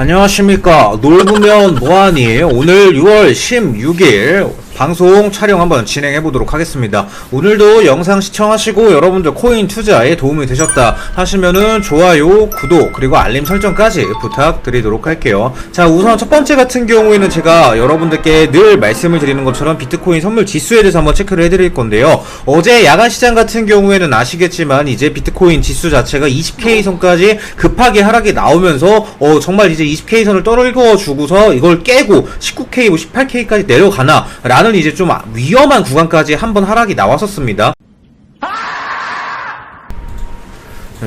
안녕하십니까? 놀부면 뭐하니? 오늘 6월 16일 방송 촬영 한번 진행해 보도록 하겠습니다. 오늘도 영상 시청하시고 여러분들 코인 투자에 도움이 되셨다 하시면은 좋아요 구독 그리고 알림 설정까지 부탁드리도록 할게요. 자 우선 첫 번째 같은 경우에는 제가 여러분들께 늘 말씀을 드리는 것처럼 비트코인 선물 지수에 대해서 한번 체크를 해드릴 건데요. 어제 야간 시장 같은 경우에는 아시겠지만 이제 비트코인 지수 자체가 20K 선까지 급하게 하락이 나오면서 어 정말 이제 20K 선을 떨궈 주고서 이걸 깨고 19K, 뭐 18K까지 내려가나 라는 이제 좀 위험한 구간까지 한번 하락이 나왔었습니다.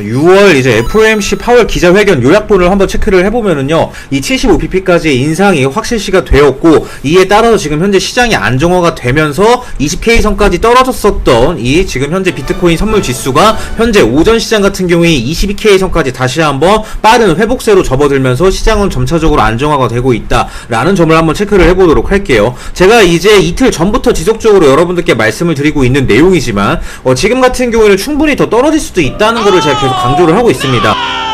6월 이제 FOMC 파월 기자회견 요약본을 한번 체크를 해보면은요, 이 75pp까지의 인상이 확실시가 되었고, 이에 따라서 지금 현재 시장이 안정화가 되면서 20K 선까지 떨어졌었던 이 지금 현재 비트코인 선물 지수가 현재 오전 시장 같은 경우에 22K 선까지 다시 한번 빠른 회복세로 접어들면서 시장은 점차적으로 안정화가 되고 있다라는 점을 한번 체크를 해보도록 할게요. 제가 이제 이틀 전부터 지속적으로 여러분들께 말씀을 드리고 있는 내용이지만, 어, 지금 같은 경우에는 충분히 더 떨어질 수도 있다는 것을 제가 계속 강조를 하고 있습니다.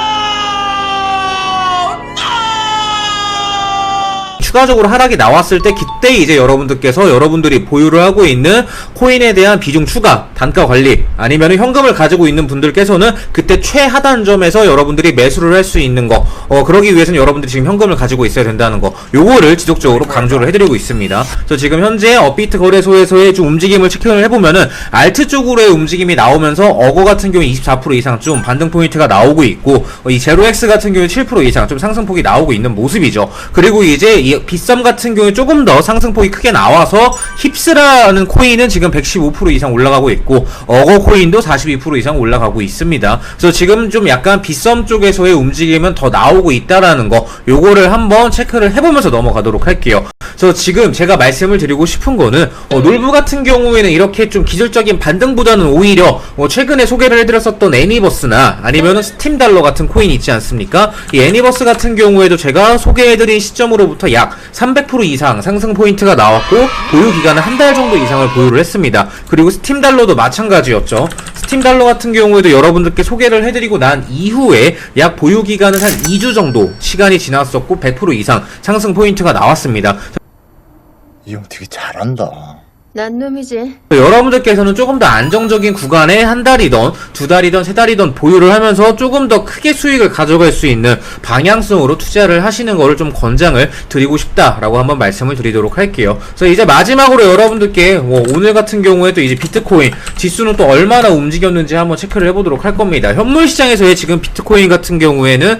추가적으로 하락이 나왔을 때 그때 이제 여러분들께서 여러분들이 보유를 하고 있는 코인에 대한 비중 추가, 단가 관리 아니면 현금을 가지고 있는 분들께서는 그때 최하단점에서 여러분들이 매수를 할 수 있는 거 어, 그러기 위해서는 여러분들이 지금 현금을 가지고 있어야 된다는 거 요거를 지속적으로 강조를 해드리고 있습니다. 그래서 지금 현재 업비트 거래소에서의 좀 움직임을 체크를 해보면은 알트 쪽으로의 움직임이 나오면서 어거 같은 경우에 24% 이상 좀 반등 포인트가 나오고 있고 어, 이 제로엑스 같은 경우에 7% 이상 좀 상승폭이 나오고 있는 모습이죠. 그리고 이제 이 빗썸 같은 경우에 조금 더 상승폭이 크게 나와서 힙스라는 코인은 지금 115% 이상 올라가고 있고 어거 코인도 42% 이상 올라가고 있습니다. 그래서 지금 좀 약간 빗썸 쪽에서의 움직임은 더 나오고 있다라는 거 요거를 한번 체크를 해보면서 넘어가도록 할게요. 그래서 지금 제가 말씀을 드리고 싶은 거는 어, 놀부 같은 경우에는 이렇게 좀 기술적인 반등보다는 오히려 어, 최근에 소개를 해드렸었던 애니버스나 아니면은 스팀 달러 같은 코인 있지 않습니까? 이 애니버스 같은 경우에도 제가 소개해드린 시점으로부터 약300% 이상 상승 포인트가 나왔고 보유 기간은 한 달 정도 이상을 보유를 했습니다. 그리고 스팀 달러도 마찬가지였죠. 스팀 달러 같은 경우에도 여러분들께 소개를 해드리고 난 이후에 약 보유 기간은 한 2주 정도 시간이 지났었고 100% 이상 상승 포인트가 나왔습니다. 이 형 되게 잘한다. 난 놈이지. 여러분들께서는 조금 더 안정적인 구간에 한 달이던 두 달이던 세 달이던 보유를 하면서 조금 더 크게 수익을 가져갈 수 있는 방향성으로 투자를 하시는 거를 좀 권장을 드리고 싶다라고 한번 말씀을 드리도록 할게요. 그래서 이제 마지막으로 여러분들께 뭐 오늘 같은 경우에도 이제 비트코인 지수는 또 얼마나 움직였는지 한번 체크를 해보도록 할 겁니다. 현물 시장에서의 지금 비트코인 같은 경우에는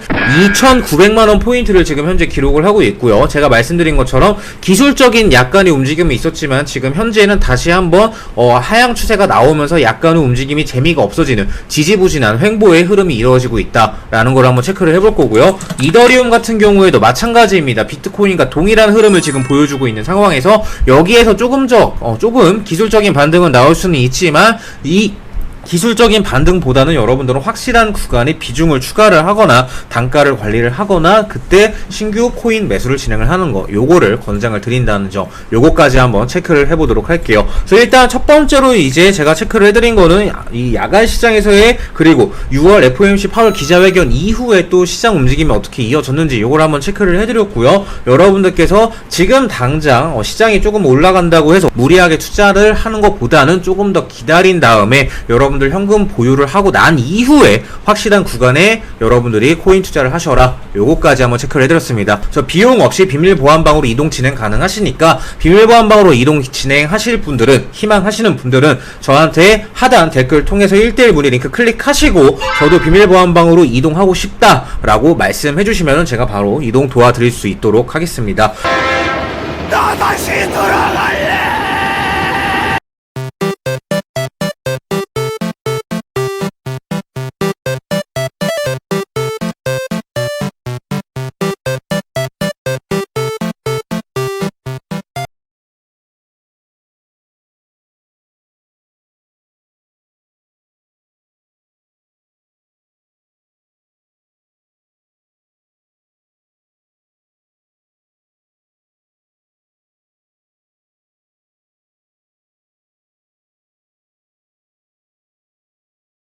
2,900만 원 포인트를 지금 현재 기록을 하고 있고요. 제가 말씀드린 것처럼 기술적인 약간의 움직임이 있었지만 지금 현재 는 다시 한번 어, 하향 추세가 나오면서 약간의 움직임이 재미가 없어지는 지지부진한 횡보의 흐름이 이루어지고 있다라는 걸 한번 체크를 해볼 거고요. 이더리움 같은 경우에도 마찬가지입니다. 비트코인과 동일한 흐름을 지금 보여주고 있는 상황에서 여기에서 조금 더 어, 조금 기술적인 반등은 나올 수는 있지만 이 기술적인 반등보다는 여러분들은 확실한 구간에 비중을 추가를 하거나 단가를 관리를 하거나 그때 신규 코인 매수를 진행을 하는 거 요거를 권장을 드린다는 점 요거까지 한번 체크를 해보도록 할게요. 그래서 일단 첫 번째로 이제 제가 체크를 해드린 거는 이 야간 시장에서의 그리고 6월 FOMC 8월 기자회견 이후에 또 시장 움직임이 어떻게 이어졌는지 요걸 한번 체크를 해드렸고요. 여러분들께서 지금 당장 어, 시장이 조금 올라간다고 해서 무리하게 투자를 하는 것보다는 조금 더 기다린 다음에 여러분들 현금 보유를 하고 난 이후에 확실한 구간에 여러분들이 코인 투자를 하셔라. 요거까지 한번 체크를 해드렸습니다. 저 비용 없이 비밀 보안방으로 이동 진행 가능하시니까 비밀 보안방으로 이동 진행하실 분들은 희망하시는 분들은 저한테 하단 댓글 통해서 1대1 문의 링크 클릭하시고 저도 비밀 보안방으로 이동하고 싶다라고 말씀해 주시면 제가 바로 이동 도와드릴 수 있도록 하겠습니다. 나 다시 돌아갈래.